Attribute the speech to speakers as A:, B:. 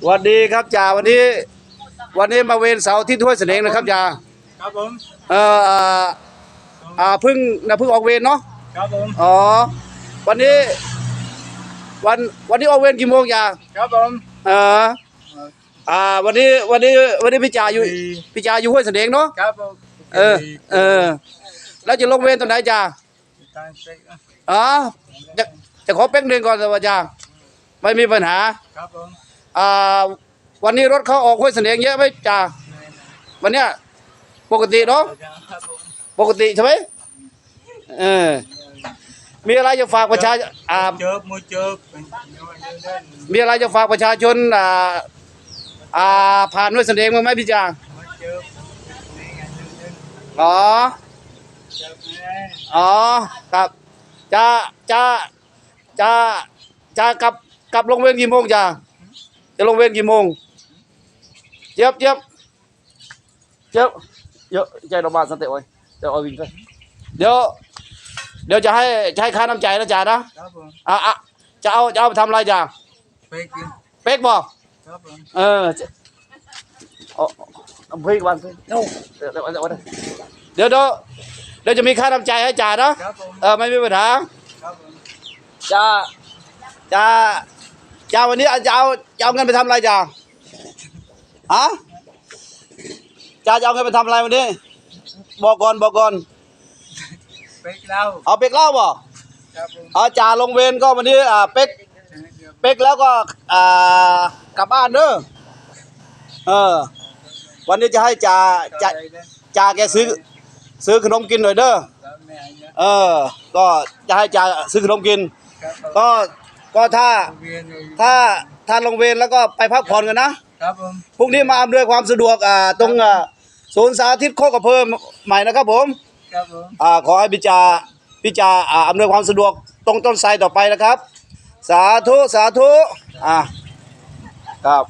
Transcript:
A: สวัสดีครับจ่าวันนี้ วันนี้มาเวรเสาร์ที่ถ้วยเสนงนะครับจ่า
B: ครับผม
A: เอ่ออ่าอ่าเพึ่งนะเพึ่งออกเวรเนาะ
B: ครับผม
A: อ๋อวันนี้ วันวันนี้ออกเวรกี่โมงจ่า
B: ครับผม
A: เอออ่าวันนี้วันนี้วันนี้พี่จ่าอยู่
B: ดี
A: พี่จ่าอยู่ห้วยเสนงเนาะ
B: ครับผม
A: เออเออแล้วจะลงเวรตอนไหนจ่า
B: ทางเซ็กนะ
A: อ๋อจะจะขอเป๊กหนึ่งก่อนเลยว่าจ่าไม่มีปัญหา
B: ครับผม
A: อ่า วันนี้รถเขาออกห้วยเสนงเยอะไหมจ่าวันเนี้ยปกติเนาะ
B: ครับผม
A: ปกติใช่ไหมเออมีอะไรจะฝากประชาอ่า
B: เจอมือเจอเป็นยังไงเดิน
A: มีอะไรจะฝากประชาชนอ่าอ่าผ่านห้วยเสนงมั้างไหมพี่จ่า
B: มือเจอในงานเดิน
A: อ๋อ
B: เจอไม่ได้
A: อ๋อครับจะจะจะจะกลับกลับลงเวรกี่โมงจ่า จะลงเวรกี่โมงเจ็บเจ็บเจ็บเยอะใจเราบ้านสติโอ้ยเดี๋ยวเอาวิ่งไปเดี๋ยว เดี๋ยวจะให้จะให้ค่าน้ำใจนะจ่านะครับ
B: ผม
A: อะอะจะเอาจะเอาไปทำอะไรจ่า
B: ไปกิน
A: เป๊กบอก
B: ครับผม
A: เออจะเอาเอาเพื่อนวันเพื่อนเดี๋ยวเดี๋ยวเดี๋ยวเดี๋ยวเดี๋ยวเดี๋ยวจะมีค่าน้ำใจให้จ่านะครับ
B: ผม
A: เออไม่มีปัญหา
B: ครับผม
A: จ่าจ่า จ่าวันนี้จะเอาจะเอาเงินไปทำอะไรจ่าฮะจ่าจะเอาเงินไปทำอะไรวันนี้ บอกก่อนบอกก่อน
B: ไปเล่า
A: เอาเป็กเหล่าบ่
B: ครับผม
A: เอาจ่าลงเวรก็วันนี้อ่าเป็กเป็กแล้วก็อ่ากลับบ้านเด้อเออ วันนี้จะให้จ่าจ่าจ่าแกซื้อ ซื้อขนมกินหน่อยเด้อ
B: ครับแม่เนี่ย
A: เออ ก็จะให้จ่าซื้อขนมกิน
B: ครับผม
A: ก็ ก็ถ้า
B: เวียนอยู่
A: ถ้าถ้าลงเวรแล้วก็ไปพักผ่อนกันนะครับ
B: ผม
A: พรุ่งนี้มาอำนวยความสะดวกอ่าตรงอ่าศูนย์สาธิตโคกระเพิ่มใหม่นะครับผม
B: ครับผม
A: อ่าขอให้พิจาพิจาอ่าอำนวยความสะดวกตรงต้นไทรต่อไปนะครับ สาธุสาธุอ่าครับ